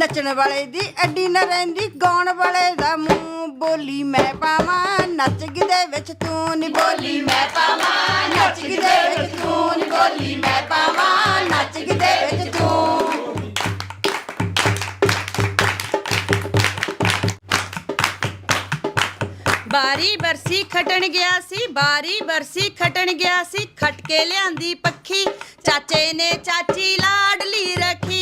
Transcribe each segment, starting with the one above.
ਨੱਚਣ ਵਾਲੇ ਦੀ ਅੱਡੀ ਨਾ ਰਹਿੰਦੀ, ਗਾਉਣ ਵਾਲੇ ਦਾ ਮੂੰਹ ਬੋਲੀ ਮੈਂ ਪਾਵਾਂ, ਨੱਚ ਗਿੱਧੇ ਵਿੱਚ ਤੂੰ ਨੀ ਬੋਲੀ ਮੈਂ ਪਾਵਾਂ, ਨੱਚ ਗਿੱਧੇ ਵਿੱਚ ਤੂੰ ਨੀ ਬੋਲੀ ਮੈਂ ਪਾਵਾਂ, ਨੱਚ ਗਿੱਧੇ ਵਿੱਚ ਤੂੰ। ਬਾਰੀ ਬਰਸੀ ਖਟਣ ਗਿਆ ਸੀ, ਬਾਰੀ ਬਰਸੀ ਖਟਣ ਗਿਆ ਸੀ ਖਟਕੇ ਲਿਆਂਦੀ ਪੱਖੀ, ਚਾਚੇ ਨੇ ਚਾਚੀ ਲਾਡਲੀ ਰੱਖੀ।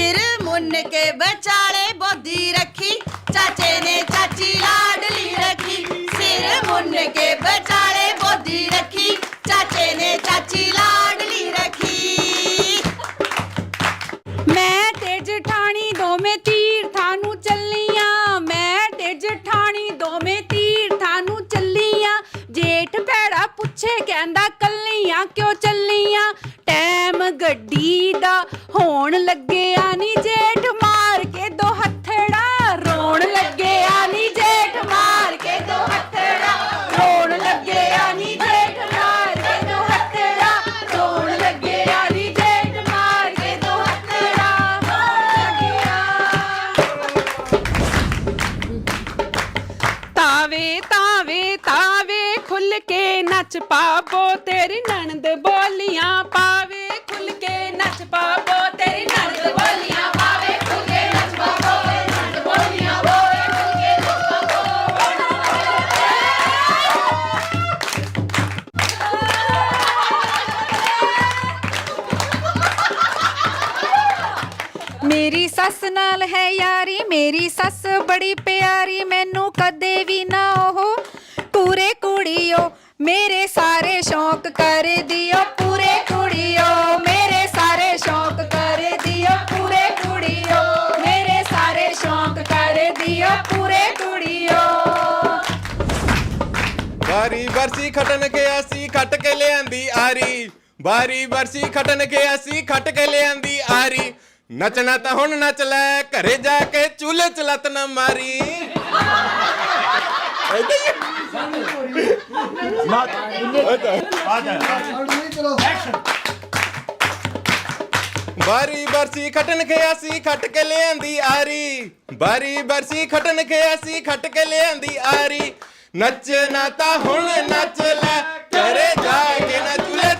ਸਿਰ ਮੁੰਨ ਕੇ ਵਿਚਾਲੇ ਬੋਦੀ ਰੱਖੀ। ਚਾਚੇ ਨੇ ਚਾਚੀ ਲਾਡਲੀ ਰੱਖੀ। ਸਿਰ ਮੁੰਨ ਕੇ ਵਿਚਾਲੇ ਬੋਦੀ ਰੱਖੀ। ਚਾਚੇ ਨੇ ਚਾਚੀ ਲਾਡਲੀ ਰੱਖੀ। ਮੈਂ ਤੇ ਜਠਾਣੀ ਦੋਵੇਂ ਤੀਰਥਾਂ ਨੂੰ ਚੱਲੀਆਂ। ਮੈਂ ਤੇ ਜਠਾਣੀ ਦੋਵੇਂ ਤੀਰਥਾਂ ਨੂੰ ਚੱਲੀਆਂ। ਜੇਠ ਭੈੜਾ ਪੁੱਛੇ, ਕਹਿੰਦਾ ਕੱਲੀਆਂ ਕਿਉਂ ਚੱਲੀਆਂ? ਟਾਈਮ ਗੱਡੀ ਦਾ ਹੋਣ ਲੱਗੇ ਨੱਚ ਪਾਪੋ ਤੇਰੀ ਨਣਦ ਬੋਲੀਆਂ ਪਾਵੇ, ਖੁੱਲ ਕੇ ਨੱਚ ਪਾਪੋ ਤੇਰੀ ਨਣਦ ਬੋਲੀਆਂ ਪਾਵੇ, ਖੁੱਲ ਕੇ ਨੱਚ ਪਾਪੋ ਤੇਰੀ ਨਣਦ ਬੋਲੀਆਂ ਪਾਵੇ, ਖੁੱਲ ਕੇ ਨੱਚ ਮੇਰੀ ਸੱਸ ਨਾਲ ਹੈ ਯਾਰੀ, ਮੇਰੀ ਸੱਸ ਬੜੀ ਪਿਆਰੀ, ਮੈਨੂੰ ਕਦੇ ਵੀ ਨਾ ਉਹ ਪੂਰੇ ਕੁੜੀਓ ਮੇਰੇ ਸਾਰੇ ਸ਼ੌਂਕ ਕਰ ਦਿਓ ਪੂਰੇ ਕੁੜੀਓ। ਮੇਰੇ ਸਾਰੇ ਸ਼ੌਂਕ ਕਰ ਦਿਓ ਪੂਰੇ ਕੁੜੀਓ। ਮੇਰੇ ਸਾਰੇ ਸ਼ੌਂਕ ਕਰ ਦਿਓ ਪੂਰੇ ਕੁੜੀਓ। ਬਾਰੀ ਬਰਸੀ ਖਟਣ ਗਿਆ ਸੀ ਖਟ ਕੇ ਲਿਆਂਦੀ ਆਰੀ। ਬਾਰੀ ਬਰਸੀ ਖਟਣ ਕੇ ਅਸੀਂ ਖੱਟ ਕੇ ਲਿਆਂਦੀ ਆਰੀ। ਨੱਚਣਾ ਤਾਂ ਹੁਣ ਨੱਚ ਲੈ, ਘਰੇ ਜਾ ਕੇ ਚੂਲੇ ਚ ਲੱਤ ਨਾ ਮਾਰੀ। ਏਦਾਂ ਹੀ ਹੈ। ਬਾਰੀ ਬਰਸੀ ਖਟਣ ਗਿਆ ਅਸੀਂ ਖਟ ਕੇ ਲਿਆਂਦੀ ਆਰੀ ਬਾਰੀ ਬਰਸੀ ਖਟਣ ਕੇ ਅਸੀਂ ਖਟ ਕੇ ਲਿਆਂਦੀ ਆਰੀ ਨੱਚਣਾ ਤਾਂ ਹੁਣ ਨੱਚ ਲੈ, ਘਰੇ ਜਾ ਕੇ ਨਾ ਚੁੱਲ੍ਹੇ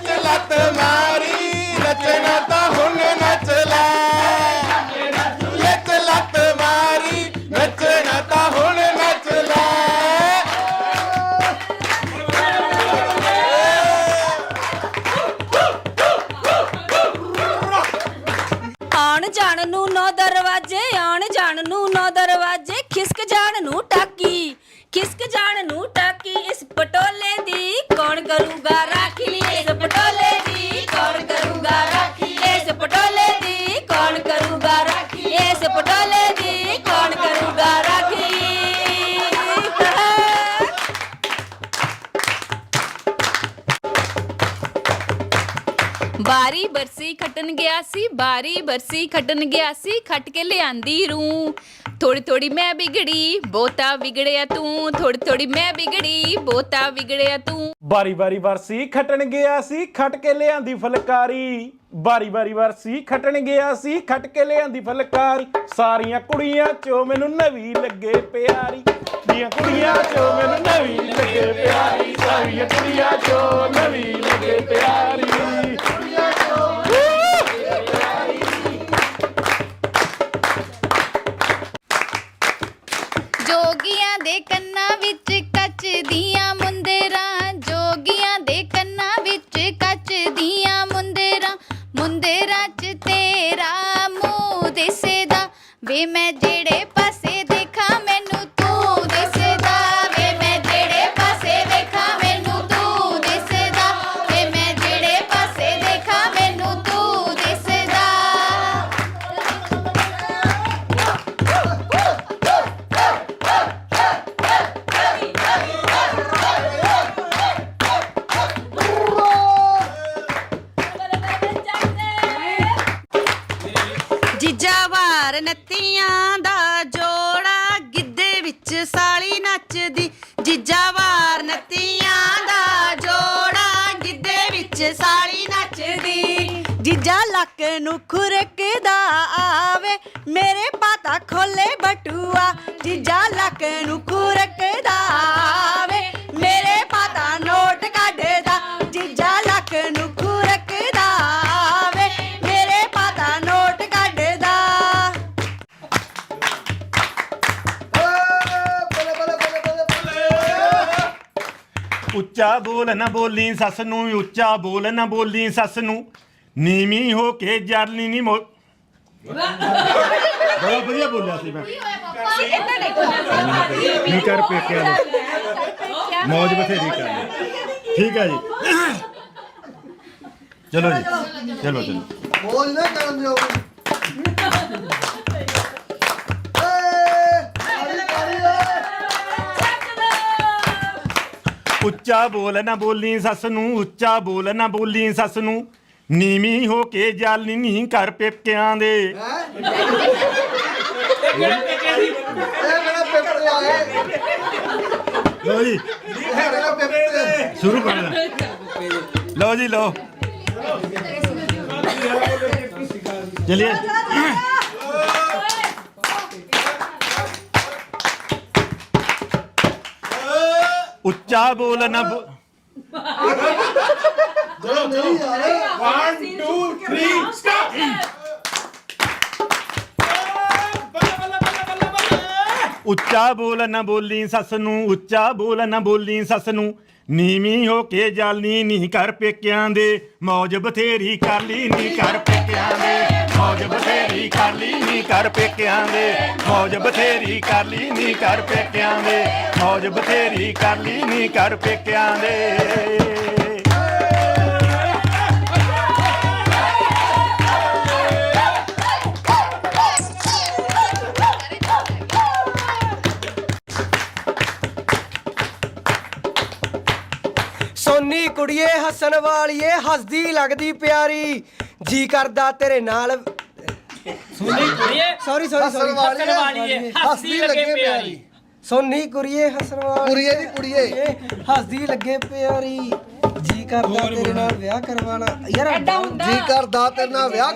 ਗਿਆ ਸੀ, ਬਾਰੀ ਬਰਸੀ ਖਟਣ ਗਿਆ ਸੀ, ਖਟ ਕੇ ਲਿਆਂਦੀ ਰੂ। ਥੋੜੀ ਥੋੜੀ ਮੈਂ ਵਿਗੜੀ, ਬਹੁਤਾ ਵਿਗੜਿਆ ਤੂੰ। ਥੋੜੀ ਥੋੜੀ ਮੈਂ ਵਿਗੜੀ, ਬਹੁਤਾ ਵਿਗੜਿਆ ਤੂੰ। ਬਾਰੀ ਬਾਰੀ ਵਰਸੀ ਖਟਣ ਗਿਆ ਸੀ, ਖਟ ਕੇ ਲਿਆਂਦੀ ਫਲਕਾਰੀ। ਬਾਰੀ ਬਾਰੀ ਵਰਸੀ ਖਟਣ ਗਿਆ ਸੀ, ਖਟ ਕੇ ਲਿਆਂਦੀ ਫਲਕਾਰੀ। ਸਾਰੀਆਂ ਕੁੜੀਆਂ ਚੋਂ ਮੈਨੂੰ ਨਵੀਂ ਲੱਗੇ ਪਿਆਰੀ। ਦੀਆਂ ਕੁੜੀਆਂ ਚੋਂ ਮੈਨੂੰ ਨਵੀਂ ਲੱਗੇ ਪਿਆਰੀ। ਸਾਰੀਆਂ ਕੁੜੀਆਂ ਚੋਂ ਨਵੀਂ ਲੱਗੇ ਪਿਆਰੀ। দিয়া ਨੱਤੀਆਂ ਦਾ ਜੋੜਾ ਗਿੱਧੇ ਵਿੱਚ ਸਾਲੀ ਨੱਚਦੀ। ਜੀਜਾ ਵਾਰ ਨੱਤੀਆਂ ਦਾ ਜੋੜਾ ਗਿੱਧੇ ਵਿੱਚ ਸਾਲੀ ਨੱਚਦੀ। ਜੀਜਾ ਲੱਕ ਨੂੰ ਖੁਰਕਦਾ ਆਵੇ, ਮੇਰੇ ਪਾਤਾ ਖੋਲੇ ਬਟੂਆ। ਜੀਜਾ ਲੱਕ ਨੂੰ ਖੁਰਕਦਾ ਉੱਚਾ ਬੋਲ ਨਾ ਬੋਲੀ ਸੱਸ ਨੂੰ ਉੱਚਾ ਬੋਲ ਨਾ ਬੋਲੀ ਸੱਸ ਨੂੰ ਨੀਵੀਂ ਹੋ ਕੇ ਜਰਨੀ ਨਹੀਂ ਮੋ ਬੜਾ ਵਧੀਆ ਬੋਲਿਆ ਸੀ ਮੈਂ। ਨਹੀਂ ਕਰ ਪੇਕਿਆ ਨੂੰ। ਮੌਜ ਬਥੇਰੀ ਕਰ ਲਈ ਠੀਕ ਹੈ ਜੀ। ਚਲੋ ਜੀ। ਚਲੋ ਚਲੋ। ਬੋਝ ਨਾ ਕਰਨ ਦਿਓ। ਉੱਚਾ ਬੋਲ ਨਾ ਬੋਲੀ ਸੱਸ ਨੂੰ ਉੱਚਾ ਬੋਲ ਨਾ ਬੋਲੀ ਸੱਸ ਨੂੰ। ਨੀਵੀਂ ਹੋ ਕੇ ਜਰਨੀ ਨਹੀਂ ਕਰ ਪੇਕਿਆਂ ਦੇ। ਪੇਪਰ ਲਓ ਜੀ। ਪੇਪਰ ਸ਼ੁਰੂ ਕਰ ਲੈ ਲਓ ਜੀ ਲਓ। ਚਲਿਏ। ਉੱਚਾ ਬੋਲ ਨਾ ਬੋ- ਚਲੋ ਨਹੀਂ ਯਾਰ। 1 2 3 ਸਟਾਪ ਉੱਚਾ ਬੋਲ ਨਾ ਬੋਲੀ ਸੱਸ ਨੂੰ ਉੱਚਾ ਬੋਲ ਨਾ ਬੋਲੀ ਸੱਸ ਨੂੰ। ਨੀਵੀਂ ਹੋ ਕੇ ਜਾਲਨੀ ਨਹੀਂ ਕਰ ਪੇਕਿਆਂ ਦੇ ਮੌਜ ਬਥੇਰੀ ਕਰ ਲਈ ਨਹੀਂ ਕਰ ਪੇਕਿਆਂ ਦੇ। ਮੌਜ ਬਥੇਰੀ ਕਰ ਲਈ ਨੀ ਕਰ ਪੇਕਿਆਂ ਦੇ। ਮੌਜ ਬਥੇਰੀ ਕਰ ਲਈ ਨੀ ਕਰ ਪੇਕਿਆਂ ਦੇ। ਮੌਜ ਬਥੇਰੀ ਕਰ ਲਈ ਨੀ ਕਰ ਪੇਕਿਆਂ ਦੇ। ਸੋਨੀ ਕੁੜੀਏ ਹੱਸਣ ਵਾਲੀਏ, ਹੱਸਦੀ ਲੱਗਦੀ ਪਿਆਰੀ। ਜੀ ਕਰਦਾ ਤੇਰੇ ਨਾਲ। ਸੁਣੀ ਕੁੜੀਏ ਸੌਰੀ ਸੌਰੀ ਹੱਸਣ ਸੌਰੀ ਹੱਸਣ ਵਾਲੀ ਏ, ਹੱਸਦੀ ਲੱਗੇ ਪਿਆਰੀ। ਸੋਨੀ ਕੁੜੀਏ ਹੱਸਣ ਵਾਲੀ ਕੁੜੀਏ ਦੀ ਕੁੜੀਏ। ਹੱਸਦੀ ਲੱਗੇ ਪਿਆਰੀ। ਜੀ ਕਰਦਾ ਤੇਰੇ ਨਾਲ ਵਿਆਹ ਕਰਵਾਣਾ ਯਾਰ ਜੀ ਕਰਦਾ ਤੇਰੇ ਨਾਲ ਵਿਆਹ।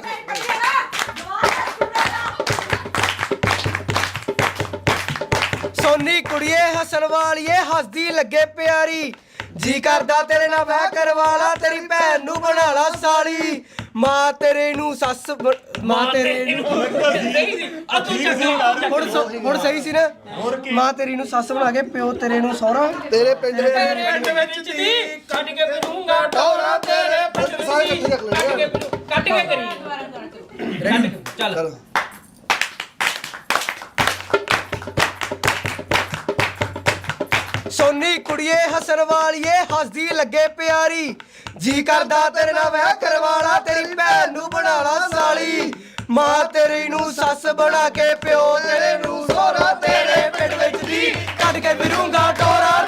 ਸੋਨੀ ਕੁੜੀਏ ਹੱਸਣ ਵਾਲੀਏ ਹੱਸਦੀ ਲੱਗੇ ਪਿਆਰੀ। ਜੀ ਕਰਦਾ ਤੇਰੇ ਨਾਲ ਵਿਆਹ ਕਰਵਾਲਾ ਤੇਰੀ ਭੈਣ ਨੂੰ ਬਣਾ ਲਾ ਸਾਲੀ। ਮਾਂ ਤੇਰੇ ਨੂੰ ਸੱਸ ਬ- ਮਾਂ ਤੇਰੇ ਨੂੰ ਹੁਣ ਸੋ- ਹੁਣ ਸਹੀ ਸੀ ਨਾ? ਮਾਂ ਤੇਰੀ ਨੂੰ ਸੱਸ ਬਣਾ ਕੇ ਪਿਓ ਤੇਰੇ ਨੂੰ ਸਹੁਰਾ। ਤੇਰੇ ਪਿੰਡ ਵਿੱਚ ਦੀ ਕੱਢ ਕੇ ਫਿਰੂੰਗਾ ਟੌਰਾ ਤੇਰੇ ਪਿੰਡ ਸਾਰੇ ਇਕੱਠੇ ਰੱਖ ਕੱਢ ਕੇ ਲੈਣੇ ਕਰੀ ਕੇ, ਚਲੋ। ਸੋਨੀ ਕੁੜੀਏ ਹੱਸਣ ਵਾਲੀਏ, ਹੱਸਦੀ ਲੱਗੇ ਪਿਆਰੀ। ਜੀ ਕਰਦਾ ਤੇਰੇ ਨਾਲ ਵਿਆਹ ਕਰਵਾਲਾ, ਤੇਰੀ ਭੈਣ ਨੂੰ ਬਣਾ ਲਾ ਸਾਲੀ। ਮਾਂ ਤੇਰੀ ਨੂੰ ਸੱਸ ਬਣਾ ਕੇ ਪਿਓ ਤੇਰੇ ਨੂੰ, ਸਹੁਰਾ ਤੇਰੇ ਪਿੰਡ ਵਿੱਚ ਦੀ। ਕੱਢ ਕੇ ਫਿਰੂੰਗਾ Tora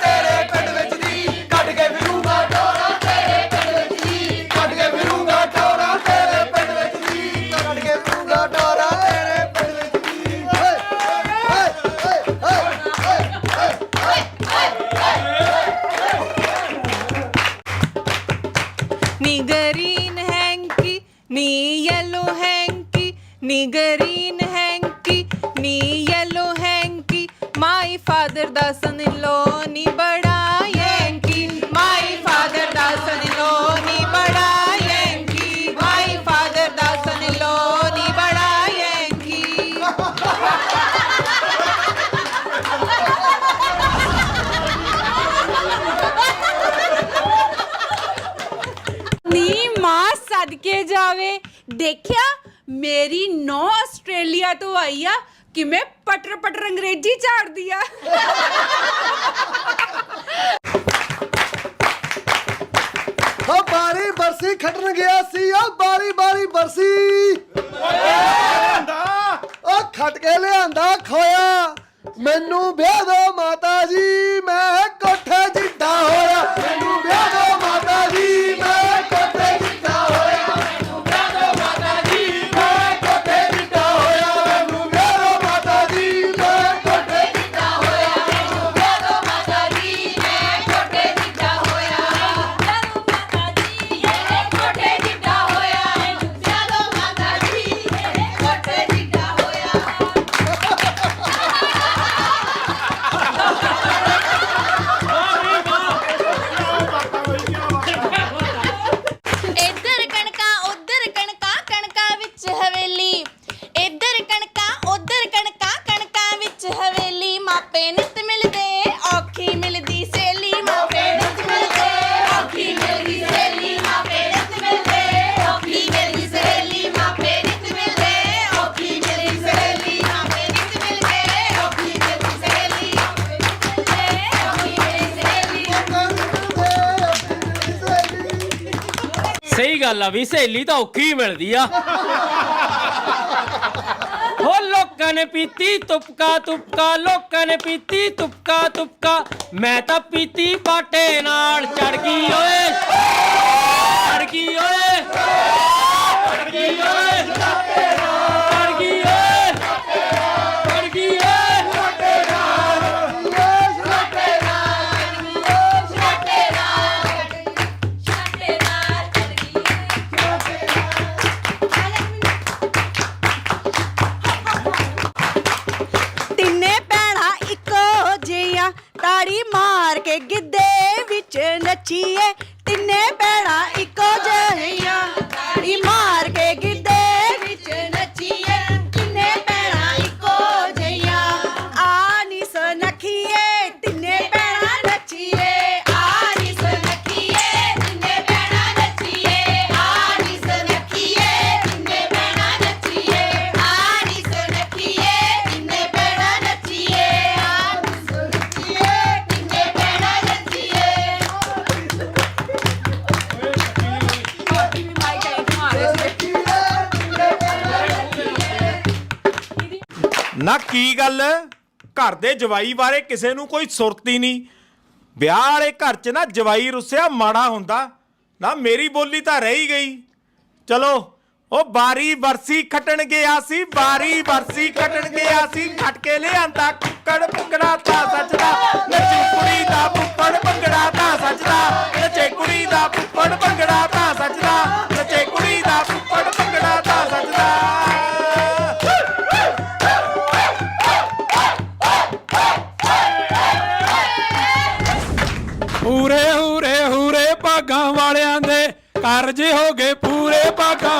mi hielo henki, ni ਮਾਂ ਸਦਕੇ ਜਾਵੇ। ਦੇਖਿਆ ਮੇਰੀ ਨੌ ਆਸਟ੍ਰੇਲੀਆ ਤੋਂ ਆਈ ਆ ਕਿਵੇਂ ਪਟਰ ਪਟਰ ਅੰਗਰੇਜ਼ੀ ਝਾੜਦੀ ਆ। ਓ ਬਾਰੀ ਬਰਸੀ ਖੱਟਣ ਗਿਆ ਸੀ ਓ ਬਾਰੀ ਬਾਰੀ ਬਰਸੀ। ਓ ਖੱਟ ਕੇ ਲਿਆਂਦਾ ਖੋਇਆ। ਮੈਨੂੰ ਵਿਆਹ ਦੋ ਮਾਤਾ ਜੀ ਮੈਂ ਕੋਠੇ ਜਿੱਡਾ ਹੋਇਆ ਸਹੀ ਸਹੇਲੀ ਤਾਂ ਔਖੀ ਮਿਲਦੀ ਆ। ਹੋ ਲੋਕਾਂ ਨੇ ਪੀਤੀ ਤੁਪਕਾ ਤੁਪਕਾ, ਲੋਕਾਂ ਨੇ ਪੀਤੀ ਤੁਪਕਾ ਤੁਪਕਾ। ਮੈਂ ਤਾਂ ਪੀਤੀ ਬਾਟੇ ਨਾਲ। ਚੜ ਗਈ ਓਏ। ਚੜ ਗਈ ਓਏ। ਕੀ ਗੱਲ? ਘਰ ਦੇ ਜਵਾਈ ਬਾਰੇ ਕਿਸੇ ਨੂੰ ਕੋਈ ਸੁਰਤ ਹੀ ਨਹੀਂ। ਵਿਆਹ ਵਾਲੇ ਘਰ 'ਚ ਨਾ ਜਵਾਈ ਰੁੱਸਿਆ ਮਾੜਾ ਹੁੰਦਾ। ਨਾ ਮੇਰੀ ਬੋਲੀ ਤਾਂ ਰਹਿ ਗਈ। ਚਲੋ, ਉਹ ਬਾਰੀ ਬਰਸੀ ਖਟਣ ਗਿਆ ਸੀ, ਬਾਰੀ ਬਰਸੀ ਖਟਣ ਗਿਆ ਸੀ। ਖਟ ਕੇ ਲਿਆਂਦਾ ਕੁੱਕੜ ਪੁੱਕੜਾ ਤਾਂ ਸੱਚਦਾ ਨੱਚੀ ਕੁੜੀ ਦਾ ਪੁੱਪੜ ਭੰਗੜਾ ਤਾਂ ਸੱਚਦਾ ਨੱਚੇ ਕੁੜੀ ਦਾ ਪੁੱਪੜ ਭੰਗੜਾ ਤਾਂ ਸੱਚਦਾ ਨੱਚੇ ਕੁੜੀ ਦਾ ਪੁੱਪੜ ਭੰਗੜਾ ਤਾਂ ਸੱਚਦਾ ਕਾਰਜ ਹੋ ਗਏ ਪੂਰੇ ਭਾਗਾਂ